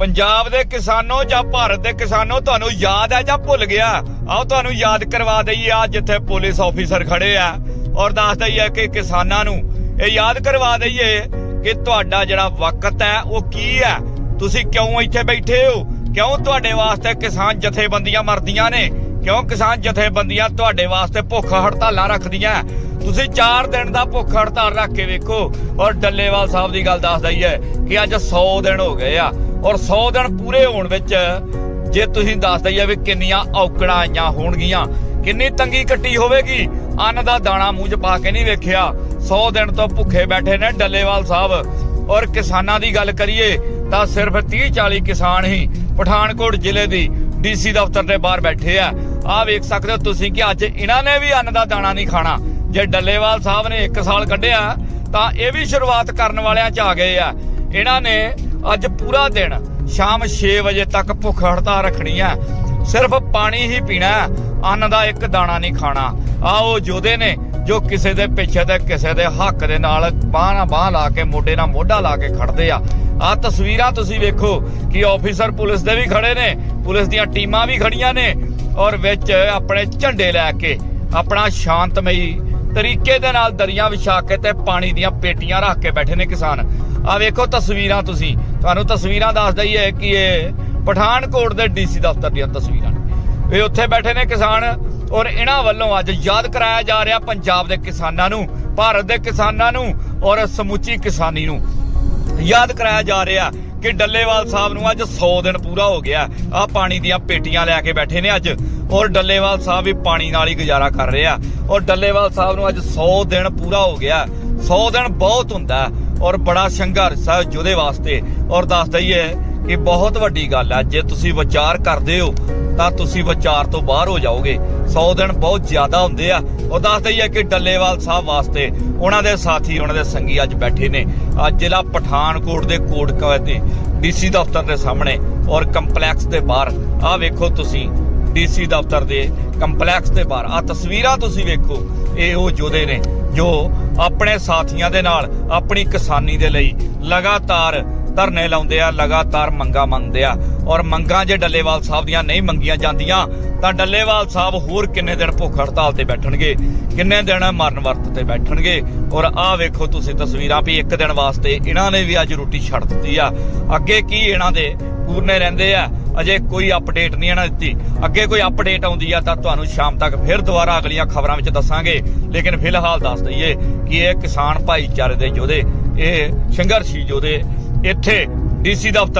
ਪੰਜਾਬ ਦੇ ਕਿਸਾਨੋ ਜਾਂ ਭਾਰਤ ਦੇ ਕਿਸਾਨੋ, ਤੁਹਾਨੂੰ ਯਾਦ ਹੈ ਜਾਂ ਭੁੱਲ ਗਿਆ? ਆਓ ਤੁਹਾਨੂੰ ਯਾਦ ਕਰਵਾ ਦਈਏ ਆ ਜਿੱਥੇ ਪੁਲਿਸ ਆਫੀਸਰ ਖੜੇ ਆ। ਔਰ ਦੱਸ ਦਈਏ ਕਿ ਕਿਸਾਨਾਂ ਨੂੰ ਇਹ ਯਾਦ ਕਰਵਾ ਦਈਏ ਕਿ ਤੁਹਾਡਾ ਜਿਹੜਾ ਵਕਤ ਹੈ, ਉਹ ਕੀ ਹੈ? ਤੁਸੀਂ ਕਿਉਂ ਇੱਥੇ ਬੈਠੇ ਹੋ? ਕਿਉਂ ਤੁਹਾਡੇ ਵਾਸਤੇ ਕਿਸਾਨ ਜਥੇਬੰਦੀਆਂ ਮਰਦੀਆਂ ਨੇ? ਕਿਉਂ ਕਿਸਾਨ ਜਥੇਬੰਦੀਆਂ ਤੁਹਾਡੇ ਵਾਸਤੇ ਭੁੱਖ ਹੜਤਾਲਾਂ ਰੱਖਦੀਆਂ? ਤੁਸੀਂ 4 ਦਿਨ ਦਾ ਭੁੱਖ ਹੜਤਾਲ ਰੱਖ ਕੇ ਵੇਖੋ। ਔਰ ਡੱਲੇਵਾਲ ਸਾਹਿਬ ਦੀ ਗੱਲ ਦੱਸ ਦਈਏ ਕਿ ਅੱਜ 100 ਦਿਨ ਹੋ ਗਏ ਆ। ਔਰ 100 ਦਿਨ ਪੂਰੇ ਹੋਣ ਵਿੱਚ ਜੇ ਤੁਸੀਂ ਦੱਸ ਦਈਏ ਵੀ ਕਿੰਨੀਆਂ ਔਕੜਾਂ ਆਈਆਂ ਹੋਣਗੀਆਂ, ਕਿੰਨੀ ਤੰਗੀ ਕੱਟੀ ਹੋਵੇਗੀ? ਅੰਨ ਦਾ ਦਾਣਾ ਮੂੰਹ 'ਚ ਪਾ ਕੇ ਨਹੀਂ ਵੇਖਿਆ। 100 ਦਿਨ ਤੋਂ ਭੁੱਖੇ ਬੈਠੇ ਨੇ ਡੱਲੇਵਾਲ ਸਾਹਿਬ। ਔਰ ਕਿਸਾਨਾਂ ਦੀ ਗੱਲ ਕਰੀਏ ਤਾਂ ਸਿਰਫ 30 40 ਕਿਸਾਨ ਹੀ ਪਠਾਨਕੋਟ ਜ਼ਿਲ੍ਹੇ ਦੀ ਡੀਸੀ ਦਫ਼ਤਰ ਦੇ ਬਾਹਰ ਬੈਠੇ ਆ। ਆਹ ਵੇਖ ਸਕਦੇ ਹੋ ਤੁਸੀਂ ਕਿ ਅੱਜ ਇਹਨਾਂ ਨੇ ਵੀ ਅੰਨ ਦਾ ਦਾਣਾ ਨਹੀਂ ਖਾਣਾ। ਜੇ ਡੱਲੇਵਾਲ ਸਾਹਿਬ ਨੇ 1 ਸਾਲ ਕੱਢਿਆ ਤਾਂ ਇਹ ਵੀ ਸ਼ੁਰੂਆਤ ਕਰਨ ਵਾਲਿਆਂ 'ਚ ਆ ਗਏ ਆ। ਇਹਨਾਂ ਨੇ ਅੱਜ ਪੂਰਾ ਦਿਨ ਸ਼ਾਮ 6 ਵਜੇ ਤੱਕ ਭੁੱਖ ਹੜਤਾਲ ਰੱਖਣੀ ਆ ਸਿਰਫ ਪਾਣੀ ਹੀ ਪੀਣਾ ਅੰਨ ਦਾ ਇੱਕ ਦਾਣਾ ਨਹੀਂ ਖਾਣਾ। ਆ ਉਹ ਨੇ ਜੋ ਕਿਸੇ ਦੇ ਪਿੱਛੇ ਤੇ ਕਿਸੇ ਦੇ ਹੱਕ ਦੇ ਨਾਲ ਬਾਹ ਨਾਲ ਬਾਹ ਲਾ ਕੇ, ਮੋਢੇ ਨਾਲ ਮੋਢਾ ਲਾ ਕੇ ਖੜਦੇ ਆ। ਆ ਤਸਵੀਰਾਂ ਤੁਸੀਂ ਵੇਖੋ ਕਿ ਆਫੀਸਰ ਪੁਲਿਸ ਦੇ ਵੀ ਖੜੇ ਨੇ, ਪੁਲਿਸ ਦੀਆਂ ਟੀਮਾਂ ਵੀ ਖੜੀਆਂ ਨੇ ਔਰ ਵਿੱਚ ਆਪਣੇ ਝੰਡੇ ਲੈ ਕੇ, ਆਪਣਾ ਸ਼ਾਂਤਮਈ ਤਰੀਕੇ ਦੇ ਨਾਲ ਦਰੀਆਂ ਵਿਛਾ ਕੇ ਤੇ ਪਾਣੀ ਦੀਆਂ ਪੇਟੀਆਂ ਰੱਖ ਕੇ ਬੈਠੇ ਨੇ ਕਿਸਾਨ। ਆ ਵੇਖੋ ਤਸਵੀਰਾਂ ਤੁਸੀਂ। ਤੁਹਾਨੂੰ ਤਸਵੀਰਾਂ ਦੱਸ ਦਈਏ ਕਿ ਇਹ ਪਠਾਨਕੋਟ ਦੇ ਡੀਸੀ ਦਫ਼ਤਰ ਦੀਆਂ ਤਸਵੀਰਾਂ ਨੇ। ਇਹ ਉੱਥੇ ਬੈਠੇ ਨੇ ਕਿਸਾਨ ਔਰ ਇਹਨਾਂ ਵੱਲੋਂ ਅੱਜ ਯਾਦ ਕਰਾਇਆ ਜਾ ਰਿਹਾ ਪੰਜਾਬ ਦੇ ਕਿਸਾਨਾਂ ਨੂੰ, ਭਾਰਤ ਦੇ ਕਿਸਾਨਾਂ ਨੂੰ ਔਰ ਸਮੁੱਚੀ ਕਿਸਾਨੀ ਨੂੰ। ਯਾਦ ਕਰਾਇਆ ਜਾ ਰਿਹਾ ਕਿ ਡੱਲੇਵਾਲ ਸਾਹਿਬ ਨੂੰ ਅੱਜ 100 ਦਿਨ ਪੂਰਾ ਹੋ ਗਿਆ। ਆ ਪਾਣੀ ਦੀਆਂ ਪੇਟੀਆਂ ਲੈ ਕੇ ਬੈਠੇ ਨੇ ਅੱਜ ਔਰ ਡੱਲੇਵਾਲ ਸਾਹਿਬ ਵੀ ਪਾਣੀ ਨਾਲ ਹੀ ਗੁਜ਼ਾਰਾ ਕਰ ਰਿਹਾ ਔਰ ਡੱਲੇਵਾਲ ਸਾਹਿਬ ਨੂੰ ਅੱਜ 100 ਦਿਨ ਪੂਰਾ ਹੋ ਗਿਆ। 100 ਦਿਨ ਬਹੁਤ ਹੁੰਦਾ। ਔਰ ਬੜਾ ਸੰਘਰਸ਼ ਹੈ ਜਿਹਦੇ ਵਾਸਤੇ ਔਰ ਦੱਸ ਦਈਏ ਕਿ ਬਹੁਤ ਵੱਡੀ ਗੱਲ ਹੈ, ਜੇ ਤੁਸੀਂ ਵਿਚਾਰ ਕਰਦੇ ਹੋ, ਤਾਂ ਤੁਸੀਂ ਵਿਚਾਰ ਤੋਂ ਬਾਹਰ ਹੋ ਜਾਓਗੇ। 100 ਦਿਨ ਬਹੁਤ ਜ਼ਿਆਦਾ ਹੁੰਦੇ ਆ। ਉਹ ਦੱਸ ਦਈਏ ਕਿ ਡੱਲੇਵਾਲ ਸਾਹਿਬ ਵਾਸਤੇ ਉਹਨਾਂ ਦੇ ਸਾਥੀ, ਉਹਨਾਂ ਦੇ ਸੰਗੀ ਅੱਜ ਬੈਠੇ ਨੇ। ਅੱਜ ਜ਼ਿਲ੍ਹਾ ਪਠਾਨਕੋਟ ਦੇ ਕੋਟਕਾ ਦੇ ਡੀਸੀ ਦਫ਼ਤਰ ਦੇ ਸਾਹਮਣੇ ਔਰ ਕੰਪਲੈਕਸ ਦੇ ਬਾਹਰ। ਆਹ ਵੇਖੋ ਤੁਸੀਂ ਡੀਸੀ ਦਫ਼ਤਰ ਦੇ ਕੰਪਲੈਕਸ ਦੇ ਬਾਹਰ। ਆ ਤਸਵੀਰਾਂ ਤੁਸੀਂ ਵੇਖੋ, ਇਹ ਉਹ ਯੋਧੇ ਨੇ ਜੋ ਆਪਣੇ ਸਾਥੀਆਂ ਦੇ ਨਾਲ, ਆਪਣੀ ਕਿਸਾਨੀ ਦੇ ਲਈ ਲਗਾਤਾਰ ਧਰਨੇ ਲਾਉਂਦੇ ਆ, ਲਗਾਤਾਰ ਮੰਗਾ ਮੰਗਦੇ ਆ। ਔਰ ਮੰਗਾਂ ਜੇ ਡੱਲੇਵਾਲ ਸਾਹਿਬ ਦੀਆਂ ਨਹੀਂ ਮੰਗੀਆਂ ਜਾਂਦੀਆਂ, ਤਾਂ ਡੱਲੇਵਾਲ ਸਾਹਿਬ ਹੋਰ ਕਿੰਨੇ ਦਿਨ ਭੁੱਖ ਹੜਤਾਲ ਤੇ ਬੈਠਣਗੇ, ਕਿੰਨੇ ਦਿਨ ਮਰਨ ਵਰਤ ਤੇ ਬੈਠਣਗੇ? ਔਰ ਆਹ ਵੇਖੋ ਤੁਸੀਂ ਤਸਵੀਰਾਂ ਵੀ, ਇੱਕ ਦਿਨ ਵਾਸਤੇ ਇਹਨਾਂ ਨੇ ਵੀ ਅੱਜ ਰੋਟੀ ਛੱਡ ਦਿੱਤੀ ਆ। ਅੱਗੇ ਕੀ ਇਹਨਾਂ ਦੇ ਪੂਰਨੇ ਰਹਿੰਦੇ ਆ? ਅਜੇ ਕੋਈ ਅਪਡੇਟ ਨਹੀਂ ਇਹਨਾਂ ਦਿੱਤੀ। ਅੱਗੇ ਕੋਈ ਅਪਡੇਟ ਆਉਂਦੀ ਆ ਤਾਂ ਤੁਹਾਨੂੰ ਸ਼ਾਮ ਤੱਕ ਫਿਰ ਦੁਬਾਰਾ ਅਗਲੀਆਂ ਖਬਰਾਂ ਵਿੱਚ ਦੱਸਾਂਗੇ। ਲੇਕਿਨ ਫਿਲਹਾਲ ਦੱਸ ਦਈਏ ਕਿ ਇਹ ਕਿਸਾਨ ਭਾਈਚਾਰੇ ਦੇ ਯੋਧੇ, ਇਹ ਸੰਘਰਸ਼ੀ ਯੋਧੇ ਇੱਥੇ ਡੀਸੀ ਦਫ਼ਤਰ